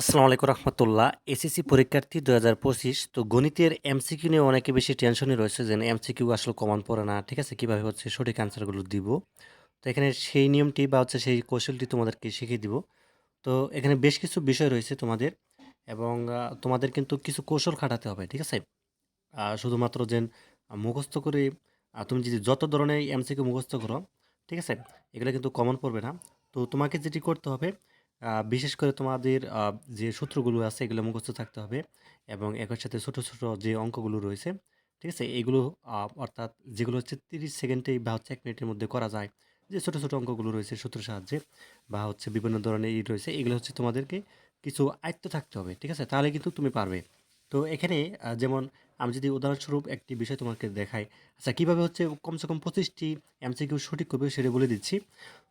আসসালামু আলাইকুম রহমতুল্লাহ। এসএসসি পরীক্ষার্থী দু হাজার পঁচিশ, তো গণিতের এমসিকিউ নিয়ে অনেকে বেশি টেনশনই রয়েছে যে এমসিকিউ আসলে কমন পড়ে না, ঠিক আছে? কীভাবে হচ্ছে সঠিক অ্যান্সারগুলো দিব? তো এখানে সেই নিয়মটি বা হচ্ছে সেই কৌশলটি তোমাদেরকে শিখিয়ে দিব। তো এখানে বেশ কিছু বিষয় রয়েছে তোমাদের এবং তোমাদের কিন্তু কিছু কৌশল খাটাতে হবে, ঠিক আছে? শুধুমাত্র যে মুখস্থ করে তুমি যদি যত ধরনের এমসিকিউ মুখস্থ করো, ঠিক আছে? এগুলো কিন্তু কমন পড়বে না। তো তোমাকে যেটি করতে হবে বিশেষ করে তোমাদের যে সূত্রগুলো আছে, এগুলো মুখস্থ থাকতে হবে এবং একই সাথে ছোট ছোট যে অঙ্কগুলো রয়েছে, ঠিক আছে? এগুলো অর্থাৎ যেগুলো হচ্ছে তিরিশ সেকেন্ডে বা হচ্ছে এক মিনিটের মধ্যে করা যায়, যে ছোটো ছোটো অঙ্কগুলো রয়েছে সূত্রের সাহায্যে বা হচ্ছে বিভিন্ন ধরনের ই রয়েছে, এগুলো হচ্ছে তোমাদেরকে কিছু আয়ত্ত থাকতে হবে, ঠিক আছে? তাহলে কিন্তু তুমি পারবে। তো এখানে যেমন আমি যদি উদাহরণস্বরূপ একটি বিষয় তোমাকে দেখাই আচ্ছা কীভাবে হচ্ছে কমসে কম পঁচিশটি এমসিকিউ সঠিক করবে সেটা বলে দিচ্ছি।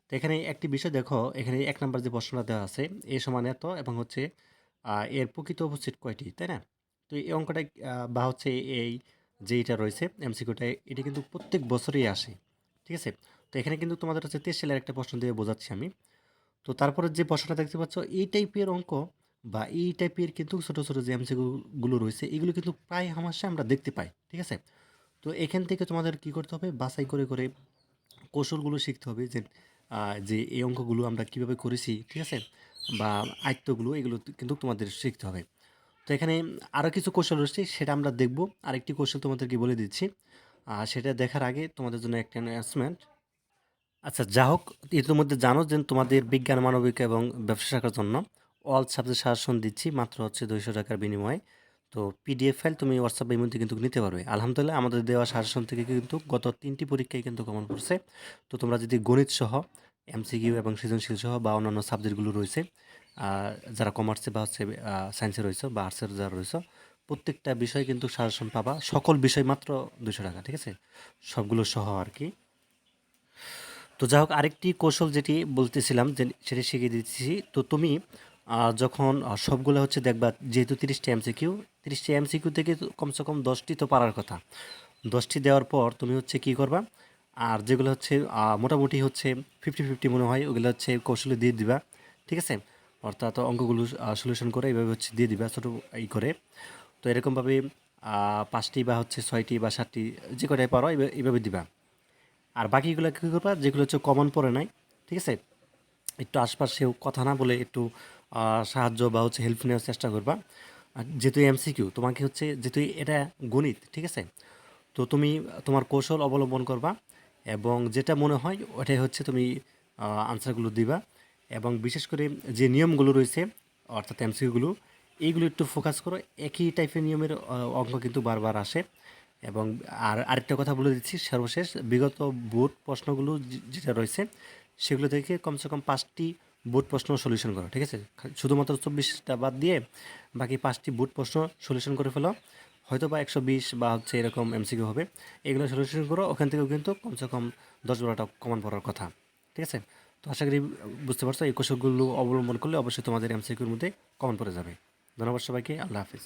তো এখানে একটি বিষয় দেখো, এখানে এক নাম্বার যে প্রশ্নটা দেওয়া আছে, এ সমান এত এবং হচ্ছে এর প্রকৃত উপস্থিত কয়টি, তাই না? তো এই অঙ্কটা বা হচ্ছে এই যে এটা রয়েছে এমসিকিউটা, এটা কিন্তু প্রত্যেক বছরই আসে, ঠিক আছে? তো এখানে কিন্তু তোমাদের হচ্ছে তেইশ সালের একটা প্রশ্ন দিয়ে বোঝাচ্ছি আমি। তো তারপরে যে প্রশ্নটা দেখতে পাচ্ছ, এই টাইপের অঙ্ক বা এই টাইপের কিন্তু ছোটো ছোটো যে এমসিকিউগুলো রয়েছে, এগুলো কিন্তু প্রায় হামাশে আমরা দেখতে পাই, ঠিক আছে? তো এখান থেকে তোমাদের কি করতে হবে? বাছাই করে করে কৌশলগুলো শিখতে হবে যে যে এই অঙ্কগুলো আমরা কীভাবে করেছি, ঠিক আছে? বা আয়ত্তগুলো, এগুলো কিন্তু তোমাদের শিখতে হবে। তো এখানে আরও কিছু কৌশল রয়েছে, সেটা আমরা দেখব। আরেকটি কৌশল তোমাদেরকে বলে দিচ্ছি। আর সেটা দেখার আগে তোমাদের জন্য একটা অ্যানাউন্সমেন্ট আচ্ছা যা হোক ইতিমধ্যে জানো যে তোমাদের বিজ্ঞান, মানবিক এবং ব্যবসা শাখার জন্য অল সাবজেক্ট সাজেশন দিচ্ছি, মাত্র হচ্ছে দুইশো টাকার বিনিময়ে। তো পিডিএফ ফাইল তুমি হোয়াটসঅ্যাপের মধ্যে কিন্তু নিতে পারবে। আলহামদুলিল্লাহ, আমাদের দেওয়া সাজেশন থেকে কিন্তু গত তিনটি পরীক্ষায় কিন্তু কমন পড়ছে। তো তোমরা যদি গণিত সহ এমসিকিউ এবং সৃজনশীল সহ বা অন্যান্য সাবজেক্টগুলো রয়েছে যারা কমার্সে বা হচ্ছে সায়েন্সে রয়েছে বা আর্টসের যারা রয়েছে, প্রত্যেকটা বিষয় কিন্তু সাজেশন পাবা। সকল বিষয় মাত্র দুশো টাকা, ঠিক আছে? সবগুলো সহ আর কি। তো যাই হোক, আরেকটি কৌশল যেটি বলতেছিলাম যে, সেটি শিখিয়ে দিচ্ছি। তো তুমি যখন সবগুলো হচ্ছে দেখবা, যেহেতু তিরিশটি এমসিকিউ তিরিশটি এমসিকিউ থেকে কমসে কম দশটি তো পারার কথা। দশটি দেওয়ার পর তুমি হচ্ছে কি করবা, আর যেগুলো হচ্ছে মোটামুটি হচ্ছে ফিফটি ফিফটি মনে হয়, ওগুলো হচ্ছে কৌশলে দিয়ে দিবা, ঠিক আছে? অর্থাৎ অঙ্কগুলো সলিউশন করে এইভাবে হচ্ছে দিয়ে দিবা, ছোটো ই করে। তো এরকমভাবে পাঁচটি বা হচ্ছে ছয়টি বা সাতটি যে কটাই পারো এইভাবে দিবা। আর বাকিগুলো কী করবা, যেগুলো হচ্ছে কমন পড়ে নাই, ঠিক আছে? একটু আশপাশেও কথা না বলে একটু সাহায্য বা হচ্ছে হেল্প নেওয়ার চেষ্টা করবা। যেহেতু এমসিকিউ তোমাকে হচ্ছে যেহেতু এটা গণিত, ঠিক আছে? তো তুমি তোমার কৌশল অবলম্বন করবা এবং যেটা মনে হয় ওটাই হচ্ছে তুমি আনসারগুলো দিবা এবং বিশেষ করে যে নিয়মগুলো রয়েছে, অর্থাৎ এমসিকিউগুলো এইগুলো একটু ফোকাস করো। একই টাইপের নিয়মের অঙ্ক কিন্তু বারবার আসে এবং আর আরেকটা কথা বলে দিচ্ছি, সর্বশেষ বিগত বোর্ড প্রশ্নগুলো যেটা রয়েছে সেগুলো থেকে কমসে কম পাঁচটি বোর্ড প্রশ্ন সলিউশন করো, ঠিক আছে? শুধুমাত্র চব্বিশটা বাদ দিয়ে বাকি পাঁচটি বুট প্রশ্ন সলিউশন করে ফেলো। হয়তো বা একশো বিশ বা হচ্ছে এরকম এমসিকিউ হবে। এগুলো সলিউশন করো, ওখান থেকেও কিন্তু কমসে কম দশ বারোটা কমান পড়ার কথা, ঠিক আছে? তো আশা করি বুঝতে পারছ, এই কৌশলগুলো অবলম্বন করলে অবশ্যই তোমাদের এমসিকিউর মধ্যে কমন পড়ে যাবে। ধন্যবাদ সবাইকে, আল্লাহ হাফিজ।